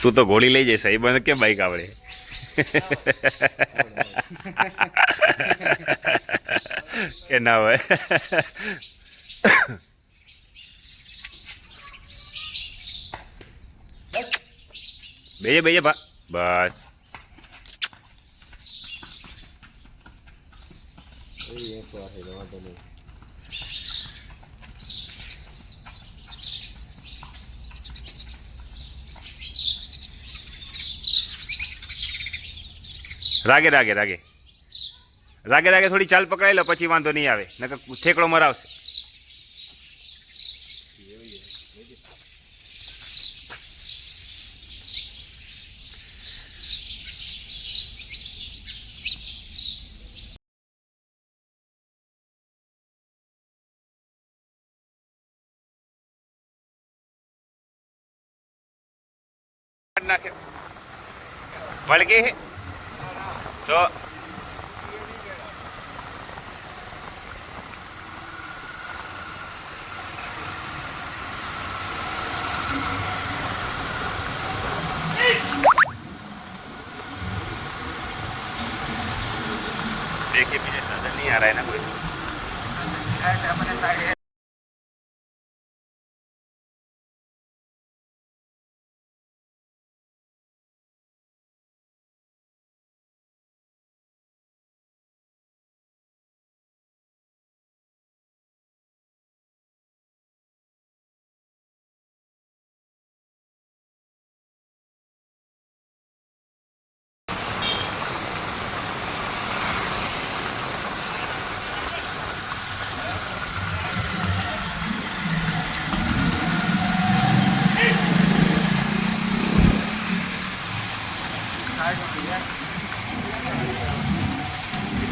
તું તો ઘોડી લઈ જઈશ એ બંધ કેમ બાઈક આવડે? કે ના હોય? બેજે બેજે ભા, બસ. રાગે રાગે રાગે. રાગે રાગે થોડી ચાલ પકડાઈ લો, પછી વાંધો નહીં આવે. નકર ઠેકડો મરાવશે. વળગે હે તો देखिए मुझे नजर नहीं आ रहा है ना कोई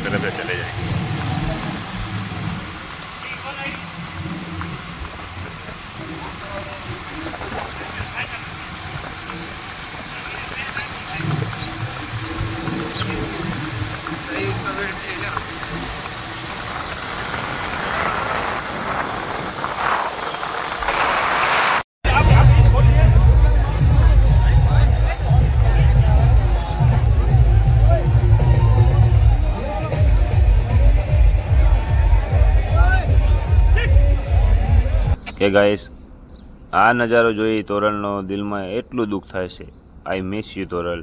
इस तरह से चले जाएंगे કે ગાઈસ આ નજારો જોઈ તોરલનો દિલમાં એટલું દુઃખ થાય છે. I miss you Toral.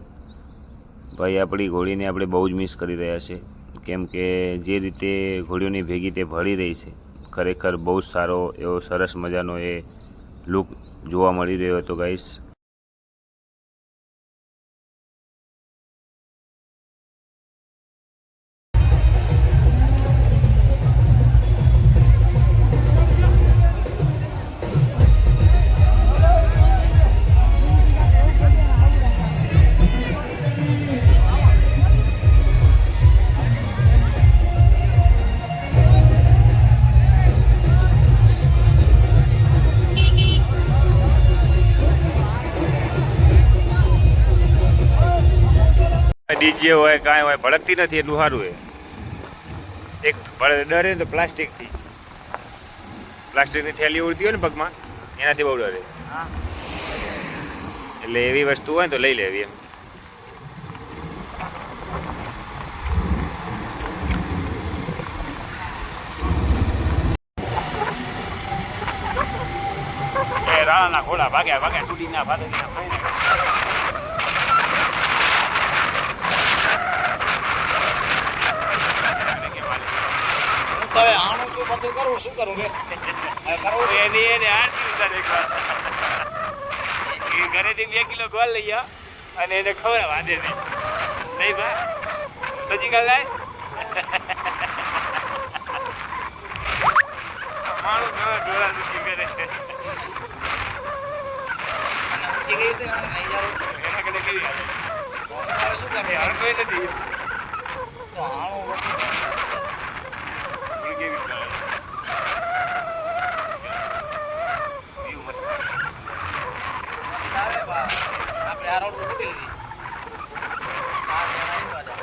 ભાઈ, આપણી ઘોડીને આપણે બહુ જ મિસ કરી રહ્યા છે. કેમ કે જે રીતે ઘોડીઓની ભેગી તે ભળી રહી છે, ખરેખર બહુ જ સારો એવો સરસ મજાનો એ લુક જોવા મળી રહ્યો હતો ગાઈસ ડીજે હોય કાંઈ હોય ભડકતી નથી એટલું સારું એ એક ડરે તો પ્લાસ્ટિકથી પ્લાસ્ટિકની થેલી ઉડતી હોય ને પગમાં એનાથી બહુ ડરે. એટલે એવી વસ્તુ હોય ને તો લઈ લેવી એમ. રાણાના ઘોડા ભાગ્યા ભાગ્યા તૂટી ના. ભાગી ના ખાઈ હું તો હવે આણું શું બધું કરવું? શું કરવું રે કરવું એની એને આરતી ઉતારે એક વાર. ઘરેથી બે કિલો ગોળ લઈ આવ અને એને ખબર વાંધે નહીં. નહીં ભાઈ સજી કાલ લાય. ઘણા ઢોળા દુખી કરે. અને ઊંચી ગઈ છે એના કને કેવી? શું કરે કરું હર કોઈ નથી. તો આણું બધું પણ કેવી કરે? વ્યૂ મસ્ત. મસ્ત આવે બા આપણે આ રોડ મૂકી લીધી ચાર જણા આવી પાછા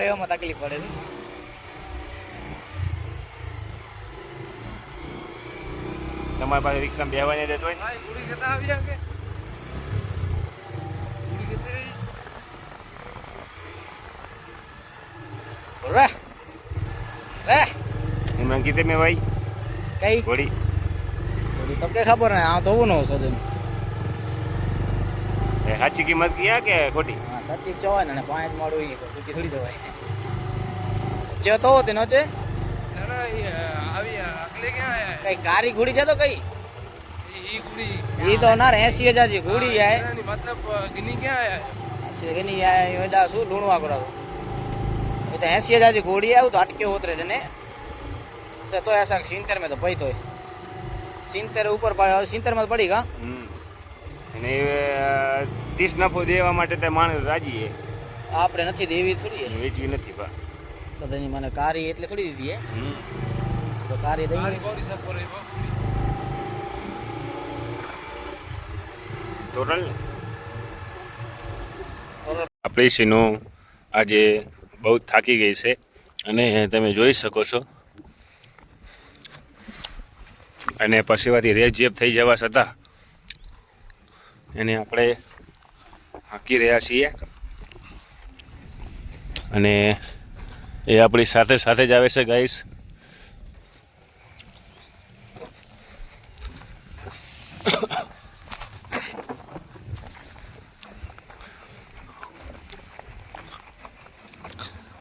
હાલ છે તે હાલ આવી પાડી નાખશે ગાડી પાછી ઊભો રહે બેવામાં તકલીફ પડે છે તમારી પાસે રિક્ષામાં બેહવાની રહેતો હોય હા જતા કે જતી રે રે એમાં કીધે મેં ભાઈ કઈ ઘોડી ઘોડી તો કે ખબર ને આ તો હું નો સોદન એ સાચી કિંમત ક્યાં કે ખોટી હા સાચી ચોવાય ને પાંચ મોડું એ ઊંચી થોડી જવાય. ચે તો તેનો છે. કઈ કારી ઘોડી છે તો કઈ? ઈ તો ના એસી હજાર જે ઘોડી જાય મતલબ ગની ક્યાં એસી ગની જાય એડા શું લૂણું આગળ એ તો એસી હજાર જે ઘોડી આવું તો અટકે ઉતરે છે ને. તો એસા સિત્તેર મેં તો પૈતો સિંતેર ઉપર પડે સિત્તેરમાં પડી કા અને ત્રીસ નફો દેવા માટે તે માણસ રાજીએ આપણે નથી દેવી થોડી વેચવી નથી બા તો તેની મને કારી એટલે થોડી દીધી તો કારી દઈ ટોટલ આપણી સીનો આજે બહુ થાકી ગઈ છે. અને તમે જોઈ શકો છો. અને પછીવાથી રેજેબ થઈ જવા છતાં એને આપણે હાંકી રહ્યા છીએ. અને એ આપણી સાથે સાથે જ આવે છે ગાઈસ